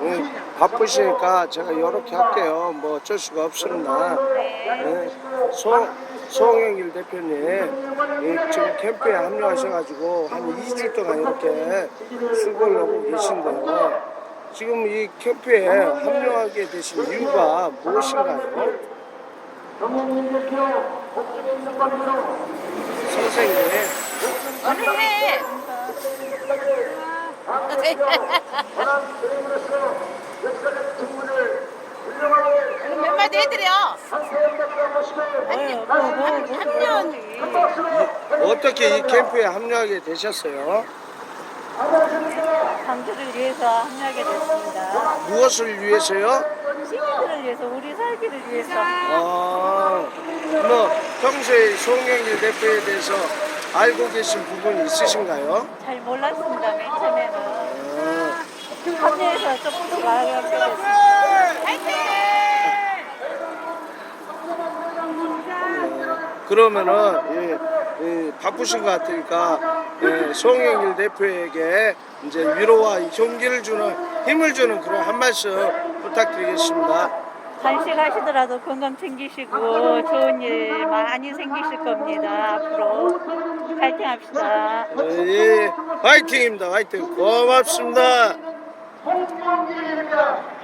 응, 바쁘시니까 제가 이렇게 할게요. 뭐 어쩔 수가 없습니다. 네. 송, 송영길 대표님 예, 지금 캠프에 합류하셔가지고 한 2주 동안 이렇게 수고를 하고 계신데요. 지금 이 캠프에 합류하게 되신 이유가 무엇인가요? 선생님, 몇 마디 해드려. 한년 어떻게 이 캠프에 합류하게 되셨어요? 광주를 위해서 합류하게 됐습니다. 무엇을 위해서요? 시민들을 위해서, 우리 살기를 위해서. 아, 뭐 평소에 송영길 대표에 대해서 알고 계신 부분이 있으신가요? 잘 몰랐습니다, 조금 더 말하게 됐습니다. 그러면은 예, 예, 바쁘신 것 같으니까 예, 송영길 대표에게 이제 위로와 용기를 주는 힘을 주는 그런 한 말씀 부탁드리겠습니다. 단식하시더라도 건강 챙기시고 좋은 일 많이 생기실 겁니다. 앞으로 파이팅 합시다. 예, 화이팅입니다. 화이팅. 고맙습니다. 홍명길입니다.